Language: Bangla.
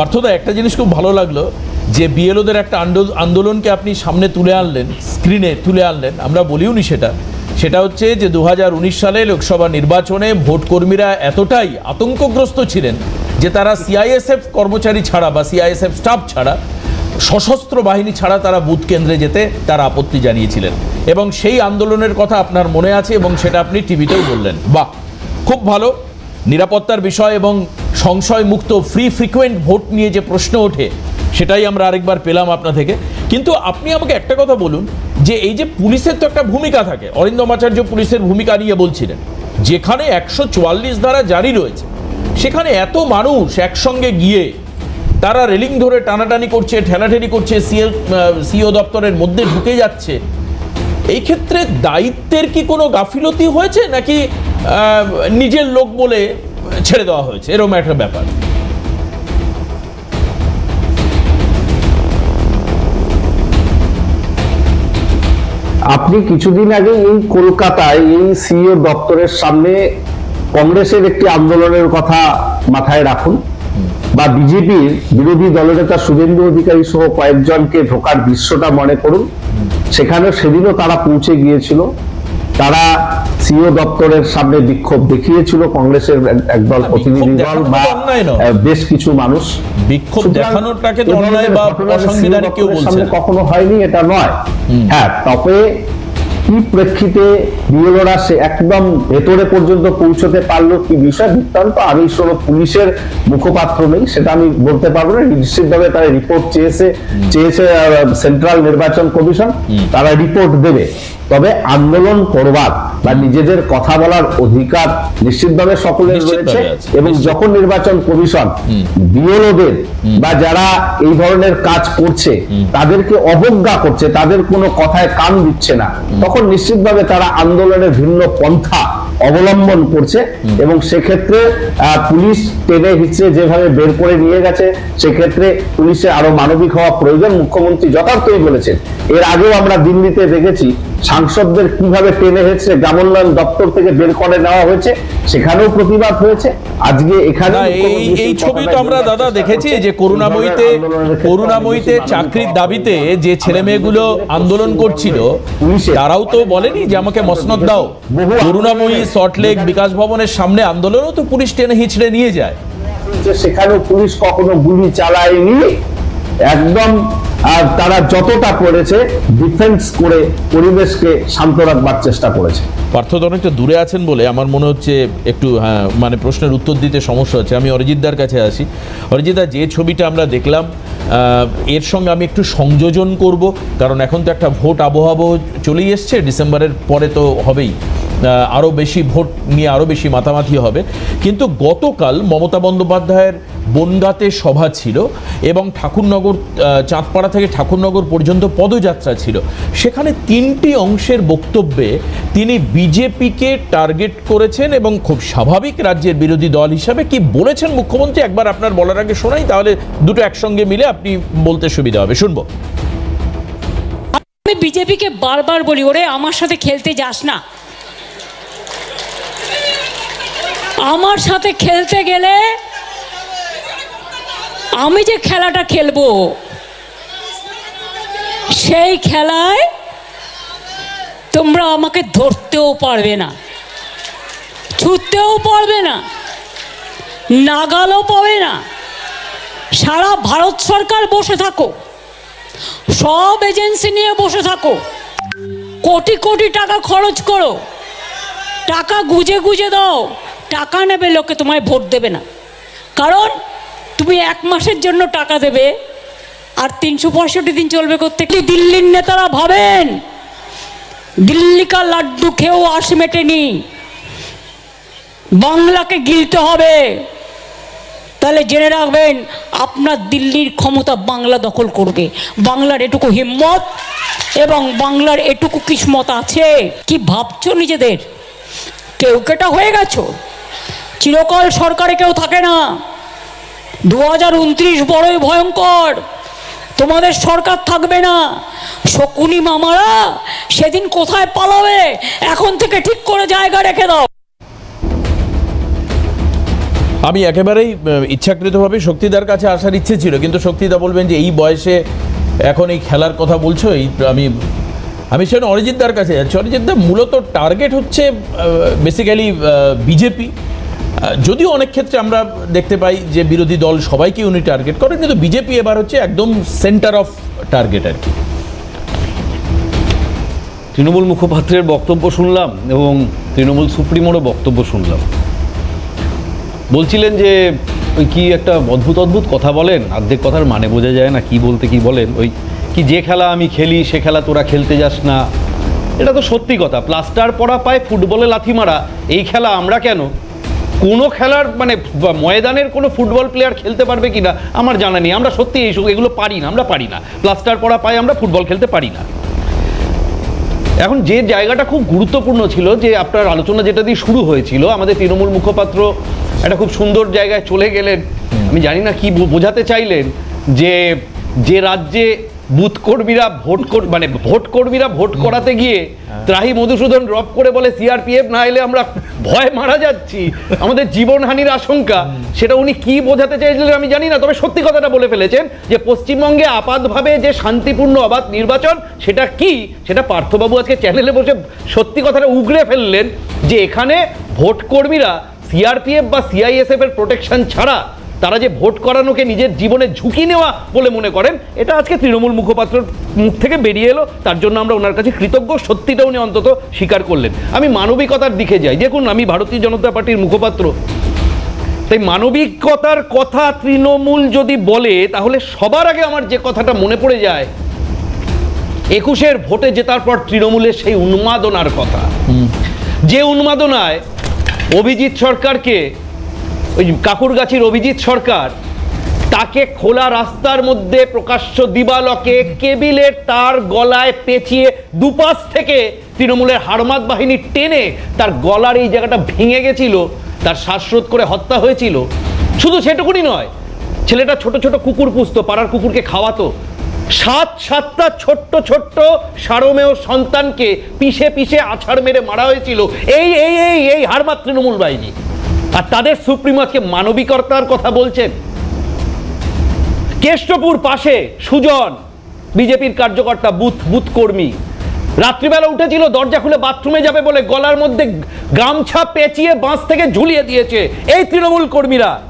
পার্থদা, একটা জিনিস খুব ভালো লাগল, যে বিএলওদের একটা আন্দোল- আন্দোলনকে আপনি সামনে তুলে আনলেন স্ক্রিনে তুলে আনলেন, আমরা বলিওনি সেটা। সেটা হচ্ছে যে দু হাজার উনিশ সালে লোকসভা নির্বাচনে ভোটকর্মীরা এতটাই আতঙ্কগ্রস্ত ছিলেন যে তারা সিআইএসএফ কর্মচারী ছাড়া বা সিআইএসএফ স্টাফ ছাড়া, সশস্ত্র বাহিনী ছাড়া তারা বুথ কেন্দ্রে যেতে তারা আপত্তি জানিয়েছিলেন। এবং সেই আন্দোলনের কথা আপনার মনে আছে এবং সেটা আপনি টিভিতেও বললেন। বাহ! খুব ভালো। নিরাপত্তার বিষয় এবং সংশয় মুক্ত ফ্রি ফ্রিকোয়েন্ট ভোট নিয়ে যে প্রশ্ন ওঠে, সেটাই আমরা আরেকবার পেলাম আপনা থেকে কিন্তু আপনি আমাকে একটা কথা বলুন, যে এই যে পুলিশের তো একটা ভূমিকা থাকে, অরিন্দম আচার্য পুলিশের ভূমিকা নিয়ে বলছিলেন, যেখানে একশো চুয়াল্লিশ ধারা জারি রয়েছে, সেখানে এত মানুষ একসঙ্গে গিয়ে তারা রেলিং ধরে টানাটানি করছে, ঠেলাঠেলি করছে সিও সিও দপ্তরের মধ্যে ঢুকে যাচ্ছে, এই ক্ষেত্রে দায়িত্বের কি কোনো গাফিলতি হয়েছে? নাকি নিজের লোক বলে ছেড়ে দেওয়া হয়েছে। এরকম একটা ব্যাপার। আপনি কিছুদিন আগে এই কলকাতায়, এই সিইও দপ্তরের সামনে কংগ্রেসের একটি আন্দোলনের কথা মাথায় রাখুন বা বিজেপির বিরোধী দলনেতা শুভেন্দু অধিকারী সহ কয়েকজনকে ঢোকার দৃশ্যটা মনে করুন। সেখানে সেদিনও তারা পৌঁছে গিয়েছিল। তারা সিইও দপ্তরের সামনে বিক্ষোভ দেখিয়েছিল কংগ্রেসের একদল প্রতিনিধি দল বা বেশ কিছু মানুষ। বিক্ষোভ দেখানোটাকে তো অন্যায় বা অসাংবিধানিক কেউ বলছে কখনো হয়নি এটা নয়। হ্যাঁ তবে কি প্রেক্ষিতে বিএলওরা সে একদম ভেতরে পর্যন্ত পৌঁছতে পারল কি বিষয় বৃত্তান্ত? আমি শোনো পুলিশের মুখপাত্র নেই সেটা আমি বলতে পারব না। নিশ্চিতভাবে তারা রিপোর্ট চেয়েছে চেয়েছে সেন্ট্রাল নির্বাচন কমিশন। তারা রিপোর্ট দেবে। তবে আন্দোলন করবার বা নিজেদের কথা বলার অধিকার নিশ্চিতভাবে সকলের রয়েছে এবং যখন নির্বাচন কমিশন বিএলওদের বা যারা এই ধরনের কাজ করছে তাদেরকে অবজ্ঞা করছে তাদের কোনো কথায় কান দিচ্ছে না তখন নিশ্চিতভাবে তারা আন্দোলনের ভিন্ন পন্থা অবলম্বন করছে এবং সেক্ষেত্রে পুলিশ টেনে হিচড়ে যেভাবে বের করে নিয়ে গেছে সেক্ষেত্রে পুলিশের আরও মানবিক হওয়া প্রয়োজন মুখ্যমন্ত্রী যথার্থই বলেছেন। এর আগেও আমরা দিল্লিতে দেখেছি সাংসদদের কীভাবে টেনে হেঁচড়ে গ্রামোন্নয়ন দপ্তর থেকে বের করে নেওয়া হয়েছে সেখানেও প্রতিবাদ হয়েছে। আজকে এখানে এই এই ছবি তো আমরা দাদা দেখেছি যে করুণাময়ীতে করুণাময়ীতে চাকরির দাবিতে যে ছেলে মেয়েগুলো আন্দোলন করছিল তারাও তো বলেনি যে আমাকে মসনদ দাও। করুণাময়ী সল্টলেক বিকাশ ভবনের সামনে আন্দোলনও তো পুলিশ টেনে হিচড়ে নিয়ে যায়। সেখানেও পুলিশ কখনো গুলি চালায়নি। একদম, আর তারা যতটা করেছে ডিফেন্স করে পরিবেশকে শান্ত রাখবার চেষ্টা করেছে। পার্থ অনেকটা দূরে আছেন বলে আমার মনে হচ্ছে একটু হ্যাঁ মানে প্রশ্নের উত্তর দিতে সমস্যা হচ্ছে। আমি অরিজিৎদার কাছে আসি। অরিজিৎদা, যে ছবিটা আমরা দেখলাম এর সঙ্গে আমি একটু সংযোজন করব, কারণ এখন তো একটা ভোট আবহাওয়া চলেই এসছে, ডিসেম্বরের পরে তো হবেই। আরও বেশি ভোট নিয়ে আরও বেশি মাতামাতি হবে। কিন্তু গতকাল মমতা বন্দ্যোপাধ্যায়ের বনগাঁতে সভা ছিল এবং ঠাকুরনগর চাঁদপাড়া থেকে ঠাকুরনগর পর্যন্ত পদযাত্রা ছিল। সেখানে তিনটি অংশের বক্তব্যে তিনি বিজেপিকে টার্গেট করেছেন এবং খুব স্বাভাবিক রাজ্যের বিরোধী দল হিসাবে কি বলেছেন মুখ্যমন্ত্রী? একবার আপনার বলার আগে শোনাই, তাহলে দুটো একসঙ্গে মিলে আপনি বলতে সুবিধা হবে। শুনব। আমি বিজেপিকে বারবার বলি, ওরে আমার সাথে খেলতে যাস না। আমার সাথে খেলতে গেলে আমি যে খেলাটা খেলব, সেই খেলায় তোমরা আমাকে ধরতেও পারবে না ছুটতেও পারবে না, নাগালও পাবে না। সারা ভারত সরকার বসে থাকো, সব এজেন্সি নিয়ে বসে থাকো, কোটি কোটি টাকা খরচ করো, টাকা গুজে গুজে দাও, টাকা নেবে লোকে, তোমায় ভোট দেবে না। কারণ তুমি এক মাসের জন্য টাকা দেবে আর তিনশো পঁয়ষট্টি দিন চলবে করতে দিল্লির নেতারা ভাবেন দিল্লি কা লাড্ডু খেয়েও আশ মেটেনি। বাংলাকে গিলতে হবে। তাহলে জেনে রাখবেন, আপনার দিল্লির ক্ষমতা বাংলা দখল করবে। বাংলার এটুকু হিম্মত এবং বাংলার এটুকু কিসমত আছে। কি ভাবছ নিজেদের? কেউ কেটা হয়ে গেছো? চিরকাল সরকারে কেউ থাকে না। দু হাজার উনত্রিশ বড়ই ভয়ঙ্কর। তোমাদের সরকার থাকবে না। শকুনি মামারা সেদিন কোথায় পালাবে? এখন থেকে ঠিক করে জায়গা রেখে দাও। আমি একেবারেই ইচ্ছাকৃতভাবে শক্তিদার কাছে আসার ইচ্ছে ছিল, কিন্তু শক্তিদা বলবেন যে এই বয়সে এখন এই খেলার কথা বলছো, এই আমি আমি সেখানে অরিজিৎদার কাছে যাচ্ছি। অরিজিৎদা মূলত টার্গেট হচ্ছে বেসিক্যালি বিজেপি। যদিও অনেক ক্ষেত্রে আমরা দেখতে পাই যে বিরোধী দল সবাইকে উনি টার্গেট করেন, কিন্তু বিজেপি এবার হচ্ছে একদম সেন্টার অফ টার্গেট আর কি। তৃণমূল মুখপাত্রের বক্তব্য শুনলাম এবং তৃণমূল সুপ্রিমোরও বক্তব্য শুনলাম। বলছিলেন যে ওই কি একটা অদ্ভুত অদ্ভুত কথা বলেন অর্ধেক কথার মানে বোঝা যায় না কি বলতে কি বলেন, ওই কি যে খেলা আমি খেলি, সে খেলা তোরা খেলতে যাস না। এটা তো সত্যি কথা প্লাস্টার পরা পায় ফুটবলে লাথি মারা, এই খেলা আমরা কেন কোনো খেলার মানে ময়দানের কোনো ফুটবল প্লেয়ার খেলতে পারবে কিনা আমার জানা নেই। আমরা সত্যি এই এগুলো পারি না, আমরা পারি না। প্লাস্টার পরা পায় আমরা ফুটবল খেলতে পারি না। এখন যে জায়গাটা খুব গুরুত্বপূর্ণ ছিল, যে আপনার আলোচনা যেটা দিয়ে শুরু হয়েছিল, আমাদের তৃণমূল মুখপাত্র একটা খুব সুন্দর জায়গায় চলে গেলেন। আমি জানি না কি বোঝাতে চাইলেন যে যে রাজ্যে বুথ কর্মীরা ভোট মানে ভোট কর্মীরা ভোট করাতে গিয়ে ত্রাহি মধুসূদন ড্রপ করে বলে সিআরপিএফ না এলে আমরা ভয় মারা যাচ্ছি। আমাদের জীবনহানির আশঙ্কা। সেটা উনি কি বোঝাতে চাইছিলেন আমি জানি না তবে সত্যি কথাটা বলে ফেলেছেন যে পশ্চিমবঙ্গে আপাতভাবে যে শান্তিপূর্ণ অবাধ নির্বাচন সেটা কি? সেটা পার্থবাবু আজকে চ্যানেলে বসে সত্যি কথাটা উগড়ে ফেললেন যে এখানে ভোট কর্মীরা সিআরপিএফ বা সিআইএসএফ এর প্রোটেকশন ছাড়া তারা যে ভোট করানোকে নিজের জীবনে ঝুঁকি নেওয়া বলে মনে করেন এটা আজকে তৃণমূল মুখপাত্রের মুখ থেকে বেরিয়ে এলো। তার জন্য আমরা ওনার কাছে কৃতজ্ঞ সত্যিটা উনি অন্তত স্বীকার করলেন। আমি মানবিকতার দিকে যাই। দেখুন আমি ভারতীয় জনতা পার্টির মুখপাত্র। তাই মানবিকতার কথা তৃণমূল যদি বলে তাহলে সবার আগে আমার যে কথাটা মনে পড়ে যায় একুশের ভোটে জেতার পর তৃণমূলের সেই উন্মাদনার কথা। যে উন্মাদনায় অভিজিৎ সরকারকে ওই কাকুরগাছির অভিজিৎ সরকার, তাকে খোলা রাস্তার মধ্যে প্রকাশ্য দিবালকে কেবিলের তার গলায় পেঁচিয়ে দুপাশ থেকে তৃণমূলের হারমাত বাহিনী টেনে তার গলার এই জায়গাটা ভেঙে গেছিল, তার শ্বাসরোধ করে হত্যা হয়েছিল। শুধু সেটুকুনি নয়, ছেলেটা ছোট ছোট কুকুর পুষতো, পাড়ার কুকুরকে খাওয়াতো। সাত সাতটা ছোট্ট ছোট্ট সারমেয় সন্তানকে পিষে পিষে আছাড় মেরে মারা হয়েছিল। এই এই এই এই হারমাত তৃণমূল বাহিনী। আর তাদের সুপ্রিম আজকে মানবিকতার কথা বলছেন। কেষ্টপুর পাশে সুজন, বিজেপির কার্যকর্তা বুথ বুথ কর্মী। রাত্রিবেলা উঠেছিল, দরজা খুলে বাথরুমে যাবে বলে গলার মধ্যে গামছা পেঁচিয়ে বাঁশ থেকে ঝুলিয়ে দিয়েছে এই তৃণমূল কর্মীরা।